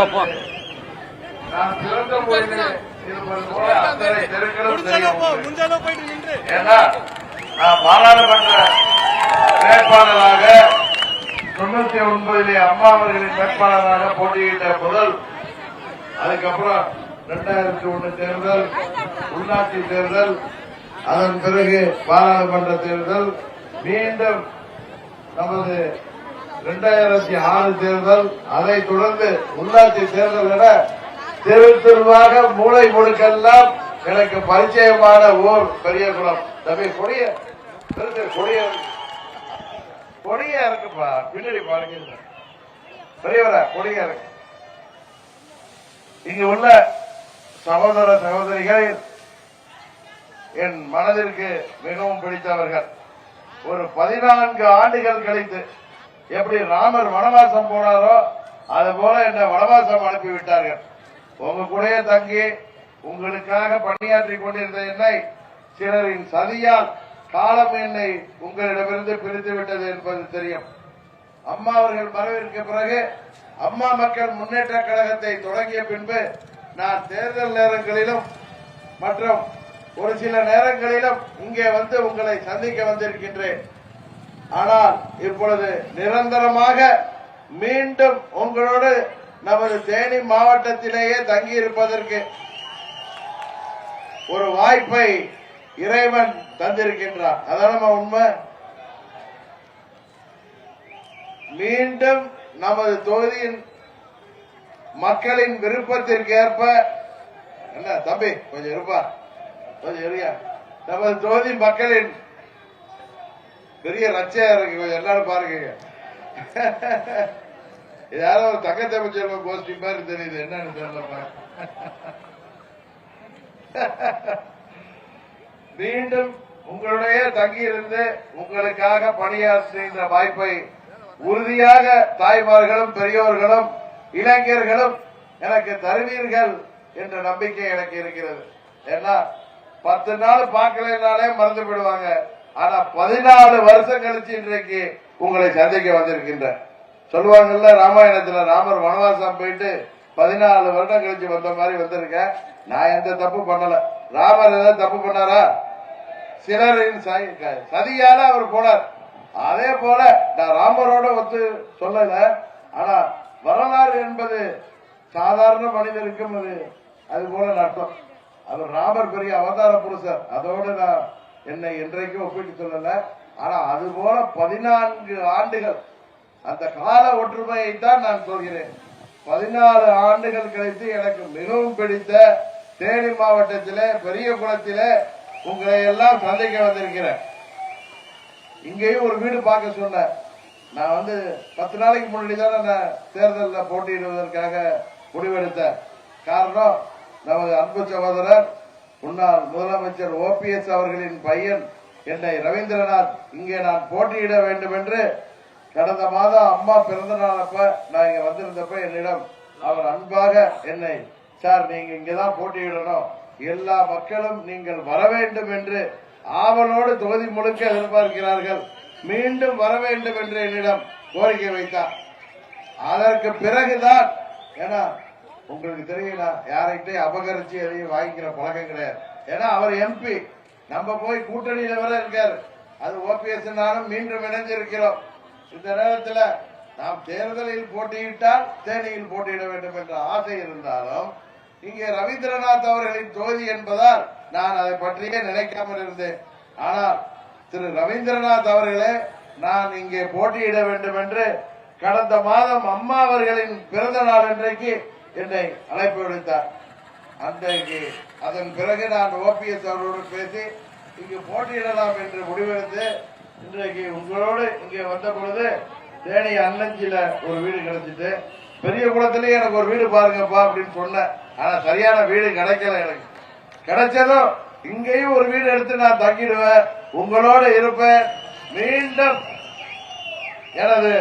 எனக்கு நான் ஏன்னா நான் பாராளுமன்ற வேட்பாளராக தொண்ணூத்தி ஒன்பதிலே அம்மா அவர்களின் வேட்பாளராக போட்டியிட்ட முதல் அதுக்கப்புறம் ரெண்டாயிரத்தி ஒண்ணு தேர்தல் உள்ளாட்சி தேர்தல் அதன் பிறகு பாராளுமன்ற தேர்தல் மீண்டும் நமது இரண்டாயிரத்தி ஆறு தேர்தல் அதைத் தொடர்ந்து உள்ளாட்சி தேர்தல் என தெரு தெருவாக மூளை முழுக்கெல்லாம் எனக்கு பரிச்சயமான ஊர் பெரியகுளம் தம்பி கொடிய கொடிய கொடியா இருக்குப்பா. பின்னாடி பாருங்க பெரியவரா கொடியா இருக்கு. இங்கு உள்ள சகோதர சகோதரிகள் என் மனதிற்கு மிகவும் பிடித்தவர்கள். ஒரு பதினான்கு ஆண்டுகள் கழித்து எப்படி ராமர் வனவாசம் போனாரோ அது போல என்ன வனவாசம் அனுப்பி விட்டார்கள் உங்க கூடயே தங்கி உங்களுக்காக பணியாற்றி கொண்டிருந்த என்னை சிலரின் சதியால் காலம் என்னை உங்களிடமிருந்து பிரித்து விட்டது என்பது தெரியும். அம்மா அவர்கள் மறைவிற்கு பிறகு அம்மா மக்கள் முன்னேற்ற கழகத்தை தொடங்கிய பின்பு நான் தேர்தல் நேரங்களிலும் மற்றும் ஒரு சில நேரங்களிலும் இங்கே வந்து உங்களை சந்திக்க வந்திருக்கின்றேன். ஆனால் இப்பொழுது நிரந்தரமாக மீண்டும் உங்களோடு நமது தேனி மாவட்டத்திலேயே தங்கியிருப்பதற்கு ஒரு வாய்ப்பை இறைவன் தந்திருக்கின்றான் அதான உண்மை? மீண்டும் நமது தொகுதியின் மக்களின் விருப்பத்திற்கு ஏற்ப என்ன தம்பி கொஞ்சம் இருப்பா. கொஞ்சம் இருயா. நமது தொகுதி மக்களின் பெரிய ரச்சையா இருக்கு எல்லாரும் பாருங்க. ஏதாவது யாரோ ஒரு தங்கத்தமிழ் செல்வம் கோஷ்டி மாதிரி தெரியுது என்னன்னு தெரியலப்பா மீண்டும் உங்களுடைய தங்கியிருந்து உங்களுக்காக பணியாற்றுகின்ற வாய்ப்பை உறுதியாக தாய்மார்களும் பெரியோர்களும் இளைஞர்களும் எனக்கு தருவீர்கள் என்ற நம்பிக்கை எனக்கு இருக்கிறது. ஏன்னா பத்து நாள் பார்க்கலனாலே மறந்து விடுவாங்க ஆனா பதினாலு வருஷம் கழிச்சு இன்றைக்கு உங்களை சந்திக்க வந்திருக்கின்ற. சொல்லுவாங்கல்ல ராமாயணத்துல ராமர் வனவாசம் போயிட்டு பதினாலு வருடம் கழிச்சு வந்த மாதிரி வந்திருக்கேன் நான் எந்த தப்பு பண்ணல. ராமர் ஏதாவது தப்பு பண்ணாரா? சிலரின் சதியால அவர் போனார். அதே போல நான் ராமரோட ஒத்து சொல்லல. ஆனா வரலாறு என்பது சாதாரண மனிதருக்கும் அது அது போல நட்டம் அவர் ராமர் பெரிய அவதார புருஷர். அதோட நான் என்னை என்றைக்கும் ஒப்பிட்டு சொல்லல. ஆனா அது போல பதினான்கு ஆண்டுகள் அந்த கால ஒற்றுமையை தான் நான் சொல்கிறேன். பதினாலு ஆண்டுகள் கழித்து எனக்கு மிகவும் பிடித்த தேனி மாவட்டத்திலே பெரிய குளத்திலே உங்களை எல்லாம் சந்திக்க வந்திருக்கிறேன். இங்கேயும் ஒரு வீடு பார்க்க சொன்னேன். நான் வந்து பத்து நாளைக்கு முன்னாடி தானே நான் தேர்தலில் போட்டியிடுவதற்காக முடிவெடுத்தேன். காரணம் நமது அன்பு சகோதரர் முன்னாள் முதலமைச்சர் ஓபிஎஸ் அவர்களின் பையன் என்னை ரவீந்திரநாத் இங்கே நான் போட்டியிட வேண்டும் என்று கடந்த மாதம் அம்மா பிறந்த நாளப்ப நான் இங்க வந்திருந்தப்ப என்னிடம் அவர் அன்பாக என்னை சார் நீங்க இங்கதான் போட்டியிடணும். எல்லா மக்களும் நீங்கள் வர வேண்டும் என்று ஆவலோடு தொகுதி முழுக்க எதிர்பார்க்கிறார்கள். மீண்டும் வர வேண்டும் என்று என்னிடம் கோரிக்கை வைத்தார். அதற்கு பிறகுதான் ஏன்னா உங்களுக்கு தெரியல யார்கிட்டயும் அபகரிச்சு எதையும் வாங்கிக்கிற பழக்கம் கிடையாது. ஏன்னா அவர் எம்பி நம்ம போய் கூட்டணியில வர இருக்காரு. அது ஓபிஎஸ் மீண்டும் இணைஞ்சிருக்கிறோம். இந்த நேரத்தில் நாம் தேர்தலில் போட்டியிட்டால் தேனியில் போட்டியிட வேண்டும் என்ற ஆசை இருந்தாலும் இங்கே ரவீந்திரநாத் அவர்களின் தொகுதி என்பதால் நான் அதை பற்றியே நினைக்காமல் இருந்தேன். ஆனால் திரு ரவீந்திரநாத் அவர்களே நான் இங்கே போட்டியிட வேண்டும் என்று கடந்த மாதம் அம்மா அவர்களின் பிறந்த நாள் இன்றைக்கு என்னை அழைப்பு விடுத்தார். அன்றைக்கு அதன் பிறகு நான் ஓபிஎஸ் அவரோடு பேசி இங்கு போட்டியிடலாம் என்று முடிவெடுத்து இன்றைக்கு உங்களோடு இங்கே வந்த பொழுது தேனி அன்னஞ்சில ஒரு வீடு கிடைச்சிட்டு பெரிய குளத்திலேயே எனக்கு ஒரு வீடு பாருங்கப்பா அப்படின்னு சொன்னேன். ஆனா சரியான வீடு கிடைக்கல எனக்கு. கிடைச்சதும் இங்கேயும் ஒரு வீடு எடுத்து நான் தங்கிடுவேன். உங்களோட இருப்பேன். மீண்டும் எனது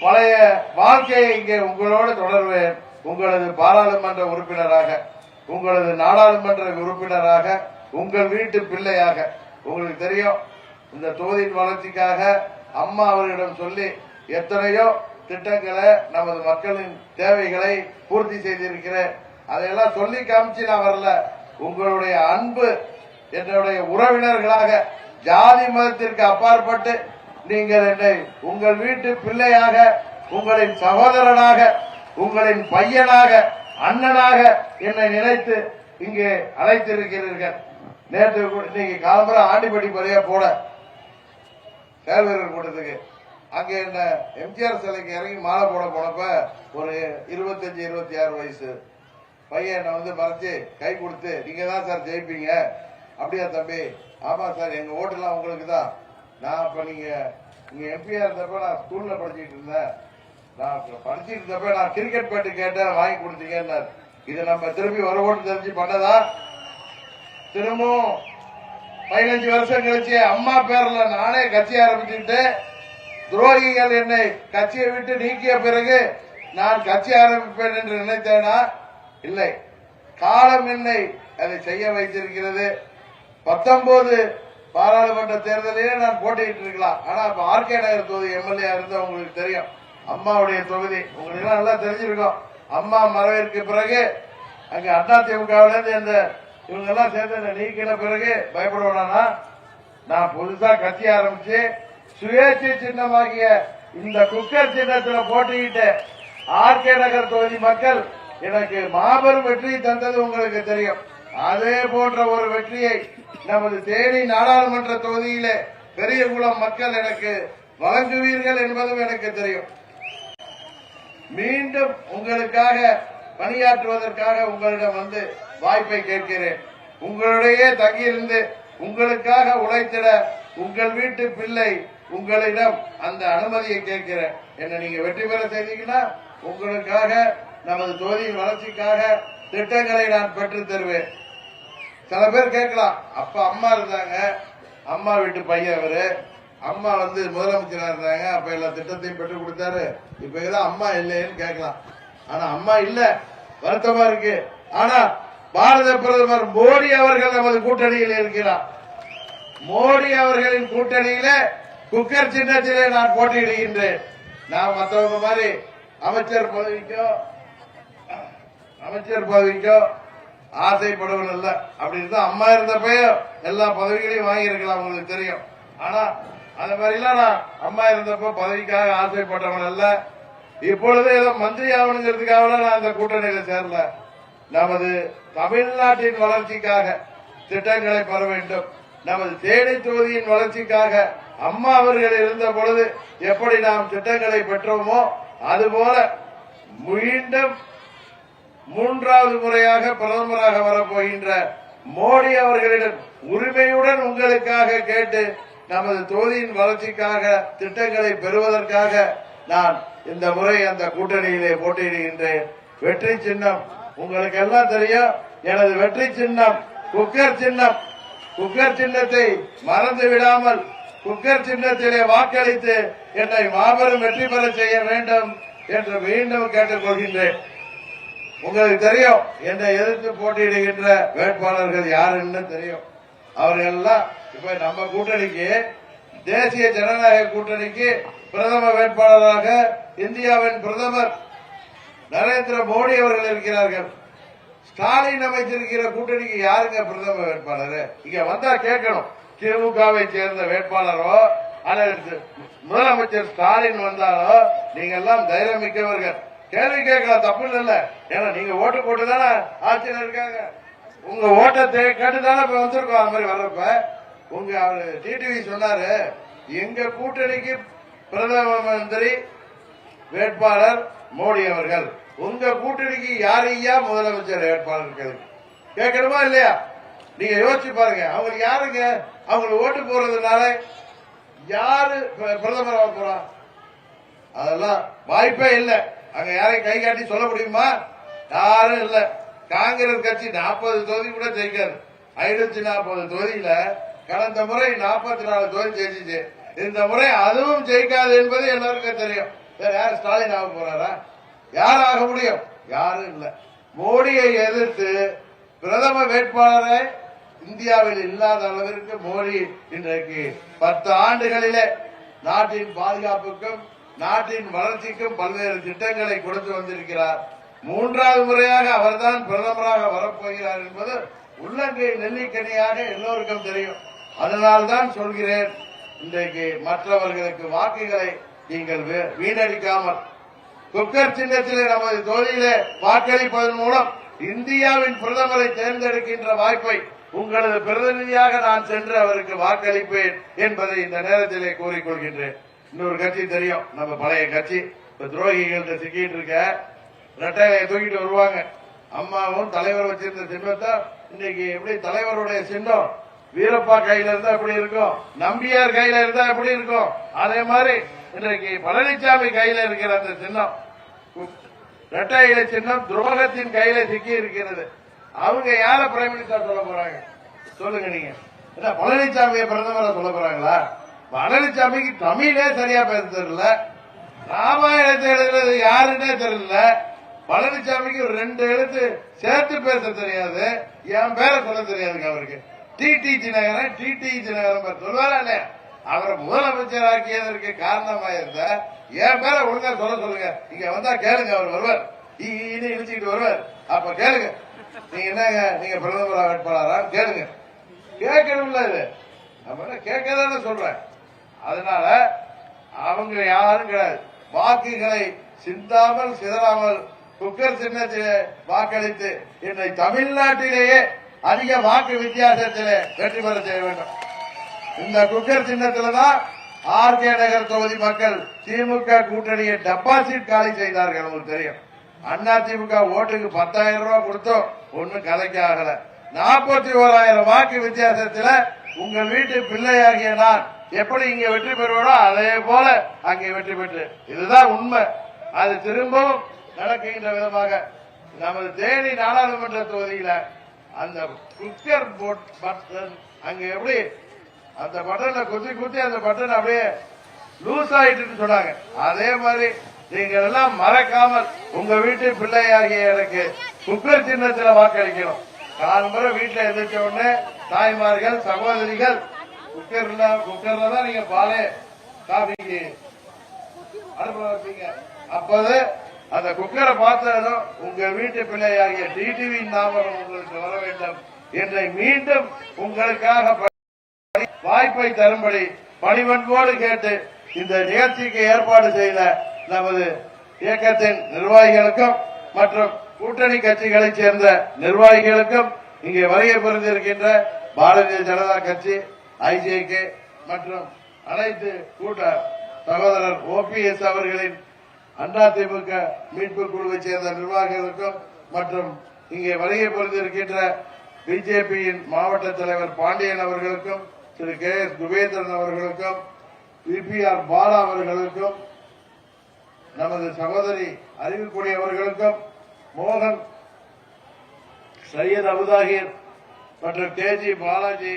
பழைய வாழ்க்கையை இங்கே உங்களோடு தொடர்வேன். உங்களது பாராளுமன்ற உறுப்பினராக உங்களது நாடாளுமன்ற உறுப்பினராக உங்கள் வீட்டு பிள்ளையாக. உங்களுக்கு தெரியும் இந்த தொகுதியின் வளர்ச்சிக்காக அம்மா அவர்களிடம் சொல்லி எத்தனையோ திட்டங்களை நமது மக்களின் தேவைகளை பூர்த்தி செய்திருக்கிறேன். அதையெல்லாம் சொல்லி காமிச்சு நான் வரல. உங்களுடைய அன்பு என்னுடைய உறவினர்களாக ஜாதி மதத்திற்கு அப்பாற்பட்டு நீங்கள் என்னை உங்கள் வீட்டு பிள்ளையாக உங்களின் சகோதரனாக உங்களின் பையனாக அண்ணனாக என்னை நினைத்து இங்கே அழைத்திருக்கிறீர்கள். நேற்று கூட- இன்னைக்கு காலம்பரம் ஆண்டிப்பட்டி பரியா போட செயல் கூட்டத்துக்கு. அங்க என்ன எம்ஜிஆர் சிலைக்கு இறங்கி மாலை போட போனப்ப ஒரு இருபத்தஞ்சு இருபத்தி ஆறு வயசு. பையன் என்னை வந்து மறைச்சு கை கொடுத்து நீங்க தான் சார் ஜெயிப்பீங்க. அப்படியா தம்பி. ஆமா சார் எங்க ஓட்டுலாம் உங்களுக்கு தான் நான் அப்ப நீங்க நீங்க எம்பியா இருந்தப்ப நான் ஸ்கூல்ல படிச்சுட்டு இருந்தேன். நான் அப்ப நான் கிரிக்கெட் பேட்டு கேட்டேன் வாங்கி கொடுத்தீங்கன்னாரு இது நம்ம திரும்பி வர தெரிஞ்சு பண்ணதா? திரும்பவும் பதினஞ்சு வருஷம் கழிச்சு அம்மா பேர்ல நானே கட்சி ஆரம்பிச்சுட்டு துரோகிகள் என்னை கட்சியை விட்டு நீக்கிய பிறகு நான் கட்சி ஆரம்பிப்பேன் என்று நினைத்தேனா? இல்லை. காலம் என்னை அதை செய்ய வைத்திருக்கிறது. பத்தொன்பது பாராளுமன்ற தேர்தலிலே நான் போட்டியிட்டு இருக்கலாம் ஆனா இப்ப ஆர்கே நகர் தொகுதி எம்எல்ஏ இருந்து உங்களுக்கு தெரியும். அம்மாவுடைய தொகுதி. உங்களுக்கு எல்லாம் நல்லா தெரிஞ்சிருக்கும். அம்மா மறைவிற்கு பிறகு அங்க அண்ணா இருந்து இந்த இவங்க எல்லாம் சேர்ந்து நீக்கின பிறகு பயப்படுவானா நான் புதுசா கத்தி ஆரம்பிச்சு சுயேட்சை சின்னமாகிய இந்த குக்கர் சின்னத்தில் போட்டியிட்டு ஆர்கே நகர் தொகுதி மக்கள் எனக்கு மாபெரும் வெற்றி தந்தது உங்களுக்கு தெரியும். அதே போன்ற ஒரு வெற்றியை நமது தேனி நாடாளுமன்ற தொகுதியிலே பெரியகுளம் மக்கள் எனக்கு வழங்குவீர்கள் என்பதும் எனக்கு தெரியும். மீண்டும் உங்களுக்காக பணியாற்றுவதற்காக உங்களிடம் வந்து வாய்ப்பை கேட்கிறேன். உங்களுடைய தங்கியிருந்து உங்களுக்காக உழைத்திட உங்கள் வீட்டு பிள்ளை உங்களிடம் அந்த அனுமதியை கேட்கிறேன். என்ன நீங்க வெற்றி பெற செய்தீங்கன்னா உங்களுக்காக நமது தொகுதியின் வளர்ச்சிக்காக திட்டங்களை நான் பெற்று தருவேன். சில பேர் கேட்கலாம் அப்ப அம்மா இருந்தாங்க அம்மா வீட்டு பையன் அவரு. அம்மா வந்து முதலமைச்சரா இருந்தாங்க. அப்ப எல்லா திட்டத்தையும் பெற்று கொடுத்தாரு. இப்ப ஏதோ அம்மா இல்லையேன்னு கேட்கலாம். ஆனா அம்மா இல்ல. வருத்தமா இருக்கு. ஆனா பாரத பிரதமர் மோடி அவர்கள் நமது கூட்டணியில் இருக்கிறார். மோடி அவர்களின் கூட்டணியில குக்கர் சின்னத்திலே நான் போட்டியிடுகின்றேன். நான் மற்றவங்க மாதிரி அமைச்சர் பதவிக்கோ அமைச்சர் பதவிக்கோ ஆசைப்படுவன் அல்ல அப்படின்னு இருந்தா அம்மா இருந்தப்பையும் எல்லா பதவிகளையும் வாங்கியிருக்கலாம் உங்களுக்கு தெரியும். ஆனா அந்த மாதிரிலாம் நான் அம்மா இருந்தப்ப பதவிக்காக ஆசைப்பட்டவன் அல்ல. இப்பொழுது ஏதோ மந்திரி ஆகணுங்கிறதுக்காக நான் அந்த கூட்டணியில சேரல. நமது தமிழ்நாட்டின் வளர்ச்சிக்காக திட்டங்களை பெற வேண்டும். நமது தேனி தொகுதியின் வளர்ச்சிக்காக அம்மா அவர்கள் இருந்த பொழுது எப்படி நாம் திட்டங்களை பெற்றோமோ அதுபோல மீண்டும் மூன்றாவது முறையாக பிரதமராக வரப்போகின்ற மோடி அவர்களிடம் உரிமையுடன் உங்களுக்காக கேட்டு நமது தொகுதியின் வளர்ச்சிக்காக திட்டங்களை பெறுவதற்காக நான் இந்த முறை அந்த கூட்டணியிலே போட்டியிடுகின்றேன். வெற்றி சின்னம். உங்களுக்கு எல்லாம் தெரியும் எனது வெற்றி சின்னம் குக்கர் சின்னம். குக்கர் சின்னத்தை மறந்து விடாமல் குக்கர் சின்னத்திலே வாக்களித்து என்னை மாபெரும் வெற்றி பெற செய்ய வேண்டும் என்று மீண்டும் கேட்டுக்கொள்கின்றேன். உங்களுக்கு தெரியும் என்னை எதிர்த்து போட்டியிடுகின்ற வேட்பாளர்கள் யாருன்னு தெரியும். அவர்கள் எல்லாம் இப்ப நம்ம கூட்டணிக்கு தேசிய ஜனநாயக கூட்டணிக்கு பிரதம வேட்பாளராக இந்தியாவின் பிரதமர் நரேந்திர மோடி அவர்கள் இருக்கிறார்கள். ஸ்டாலின் அமைச்சிருக்கிற கூட்டணிக்கு யாருங்க பிரதம வேட்பாளர்? இங்க வந்தா கேட்கணும். திமுகவை சேர்ந்த வேட்பாளரோ அல்லது முதலமைச்சர் ஸ்டாலின் வந்தாலோ நீங்க எல்லாம் தைரியம் மிக்கவர்கள். கேள்வி கேட்கலாம் தப்பு இல்ல ஏன்னா நீங்க ஓட்டு போட்டுதானே ஆட்சியில் இருக்காங்க. உங்க ஓட்டத்தை கேட்டு தானே இப்ப வந்திருக்கோம் அந்த மாதிரி வர்றப்ப. உங்க டிடிவி சொன்னாரு எங்க கூட்டணிக்கு பிரதம மந்திரி வேட்பாளர் மோடி அவர்கள். உங்க கூட்டணிக்கு யாரையா முதலமைச்சர் வேட்பாளர் கேட்கணுமா இல்லையா? நீங்க யோசிச்சு பாருங்க. அவங்களுக்கு யாருங்க? அவங்களுக்கு ஓட்டு போறதுனால யாரு பிர- பிரதமர் ஆக போறா? அதெல்லாம் வாய்ப்பே இல்லை. அங்க யாரையும் கை காட்டி சொல்ல முடியுமா? யாரும் இல்லை. காங்கிரஸ் கட்சி நாற்பது தொகுதி கூட ஜெயிக்காது. ஐநூத்தி நாற்பது தொகுதியில கடந்த முறை நாற்பத்தி நாலு தொகுதி ஜெயிச்சிச்சு. இந்த முறை அதுவும் ஜெயிக்காது என்பது எல்லாருக்கும் தெரியும். யார் ஸ்டாலின் ஆக போறாரா? யார் ஆக முடியும்? யாரும் இல்லை. மோடியை எதிர்த்து பிரதம வேட்பாளரை இந்தியாவில் இல்லாத அளவிற்கு மோடி இன்றைக்கு பத்து ஆண்டுகளிலே நாட்டின் பாதுகாப்புக்கும் நாட்டின் வளர்ச்சிக்கும் பல்வேறு திட்டங்களை கொடுத்து வந்திருக்கிறார். மூன்றாவது முறையாக அவர்தான் பிரதமராக வரப்போகிறார் என்பது உள்ளங்கை நெல்லிக்கனியாக எல்லோருக்கும் தெரியும். அதனால்தான் சொல்கிறேன் இன்றைக்கு மற்றவர்களுக்கு வாக்குகளை நீங்கள் வீ- வீணடிக்காமல் குக்கர் சின்னத்திலே நமது தொழிலே வாக்களிப்பதன் மூலம் இந்தியாவின் பிரதமரை தேர்ந்தெடுக்கின்ற வாய்ப்பை உங்களது பிரதிநிதியாக நான் சென்று அவருக்கு வாக்களிப்பேன் என்பதை இந்த நேரத்திலே கூறிக்கொள்கின்றேன். இன்னொரு கட்சி தெரியும் நம்ம பழைய கட்சி. இப்ப துரோகிகள்கிட்ட சிக்கிட்டு இருக்க ரெட்டையை தூக்கிட்டு வருவாங்க. அம்மாவும் தலைவர் வச்சிருந்த சின்னத்தை இன்னைக்கு எப்படி தலைவருடைய சின்னம் வீரப்பா கையில இருந்தா எப்படி இருக்கும்? நம்பியார் கையில இருந்தா எப்படி இருக்கும்? அதே மாதிரி இன்றைக்கு பழனிசாமி கையில இருக்கிற அந்த சின்னம் இரட்டை இலை சின்னம் துரோகத்தின் கையில சிக்கி இருக்கிறது. அவங்க யார பிரைம் மினிஸ்டர் சொல்ல போறாங்க? சொல்லுங்க நீங்க. என்ன பழனிசாமியை பிரதமரை சொல்ல போறாங்களா? பழனிசாமிக்கு தமிழே சரியா பேச தெரியல. ராமாயணத்தை எழுதுறது யாருன்னே தெரியல. பழனிசாமிக்கு ஒரு ரெண்டு எழுத்து சேர்த்து பேச தெரியாது. என் பேரை சொல்ல தெரியாதுங்க அவருக்கு. டிடிஜி நகரம் டிடிஜி நகரம் சொல்லுவாரா இல்லையா? அவரை முதலமைச்சர் ஆக்கியதற்கு காரணமா இருந்த என் பேர ஒழுங்கா சொல்ல சொல்லுங்க. இங்க வந்தா கேளுங்க அவர் வருவார். இனி இழுச்சிக்கிட்டு வருவார். அப்ப கேளுங்க. நீங்க என்னங்க நீங்க பிரதமர் வேட்பாளரா கேளுங்க. கேட்கணும்ல இது. நம்ம கேட்கதானே சொல்றேன். அதனால அவங்க யாரும் கிடையாது. வாக்குகளை சிந்தாமல் சிதறாமல் குக்கர் சின்ன வாக்களித்து என்னை தமிழ்நாட்டிலேயே அதிக வாக்கு வித்தியாசத்திலே வெற்றி பெற செய்ய வேண்டும். இந்த குக்கர் சின்னத்தில் தான் ஆர். கே. நகர் தொகுதி மக்கள் திமுக கூட்டணியை டெபாசிட் காலி செய்தார்கள் உங்களுக்கு தெரியும். அண்ணா திமுக ஓட்டுக்கு பத்தாயிரம் ரூபாய் கொடுத்தோம் ஒன்னும் கலைக்கு ஆகல. நாற்பத்தி ஓராயிரம் வாக்கு வித்தியாசத்தில் உங்கள் வீட்டு பிள்ளையாகிய நான் எப்படி இங்க வெற்றி பெறுவனோ அதே போல அங்கே வெற்றி பெற்று. இதுதான் உண்மை. அது திரும்பவும் நடக்கின்ற விதமாக. நமது தேனி நாடாளுமன்ற தொகுதியில அந்த குக்கர் போட் பட்டன் அங்க எப்படி அந்த பட்டனை குத்தி குத்தி அந்த பட்டன் அப்படியே லூஸ் ஆயிட்டு சொன்னாங்க. அதே மாதிரி நீங்க எல்லாம் மறக்காமல் உங்க வீட்டு பிள்ளையாகிய எனக்கு குக்கர் சின்னத்துல வாக்களிக்கணும். காலம்பரம் வீட்டுல எந்திரிச்ச உடனே தாய்மார்கள் சகோதரிகள் குக்கர்ல குக்கர்ல தான் நீங்க பாலே காபிக்கு அனுப்ப வைப்பீங்க அப்போது அந்த குக்கரை பார்த்ததும் உங்க வீட்டு பிள்ளையாகிய டிடிவி நாமரம் உங்களுக்கு வர வேண்டும் என்னை மீண்டும் உங்களுக்காக வாய்ப்பை தரும்படி பணிவன்போடு கேட்டு இந்த நிகழ்ச்சிக்கு ஏற்பாடு செய்த நமது இயக்கத்தின் நிர்வாகிகளுக்கும் மற்றும் கூட்டணி கட்சிகளைச் சேர்ந்த நிர்வாகிகளுக்கும் இங்கே வருகை புரிந்திருக்கின்ற பாரதிய ஜனதா கட்சி ஐஜேகே மற்றும் அனைத்து கூட்ட சகோதரர் ஓபிஎஸ் அவர்களின் அதிமுக மீட்பு குழுவைச் சேர்ந்த நிர்வாகிகளுக்கும் மற்றும் இங்கே வருகை புரிந்திருக்கின்ற பிஜேபியின் மாவட்ட தலைவர் பாண்டியன் அவர்களுக்கும் திரு கே எஸ் குபேந்திரன் அவர்களுக்கும் பிபிஆர் பாலா அவர்களுக்கும் நமது சகோதரி அறிவிக்கூடிய அவர்களுக்கும் மோகன் சையத் அபுதாகிர் மற்றும் கேஜி பாலாஜி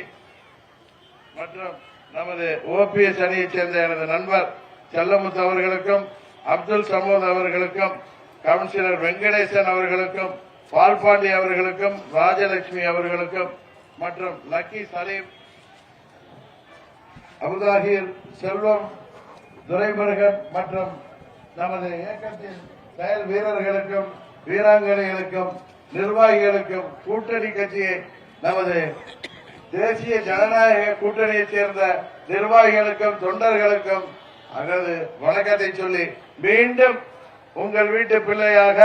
மற்றும் நமது ஓபிஎஸ் அணியைச் சேர்ந்த எனது நண்பர் செல்லமுத்து அவர்களுக்கும் அப்துல் சமூத் அவர்களுக்கும் கவுன்சிலர் வெங்கடேசன் அவர்களுக்கும் பால்பாண்டி அவர்களுக்கும் ராஜலட்சுமி அவர்களுக்கும் மற்றும் லக்கி சலீம் அபுதாகிர் செல்வம் துரைமுருகன் மற்றும் நமது இயக்கத்தின் செயல் வீரர்களுக்கும் வீராங்கனைகளுக்கும் நிர்வாகிகளுக்கும் கூட்டணி கட்சியை நமது தேசிய ஜனநாயக கூட்டணியைச் சேர்ந்த நிர்வாகிகளுக்கும் தொண்டர்களுக்கும் அதாவது வணக்கத்தை சொல்லி மீண்டும் உங்கள் வீட்டு பிள்ளையாக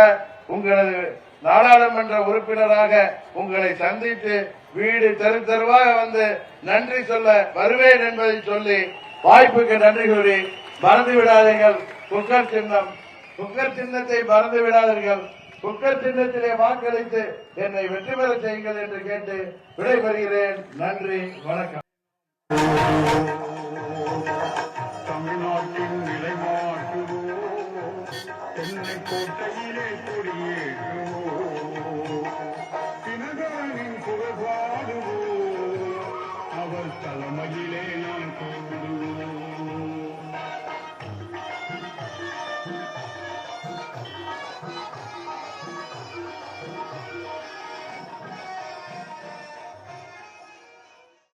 உங்களது நாடாளுமன்ற உறுப்பினராக உங்களை சந்தித்து வீடு தெரு தெருவாக வந்து நன்றி சொல்ல வருவேன் என்பதை சொல்லி வாய்ப்புக்கு நன்றி கூறி மறந்து விடாதீர்கள். குக்கர் சின்னம் குக்கர் சின்னத்தை மறந்து விடாதீர்கள். குக்கர் சின்னத்திலே வாக்களித்து என்னை வெற்றி பெற செய்யுங்கள் என்று கேட்டு விடைபெறுகிறேன். நன்றி வணக்கம்.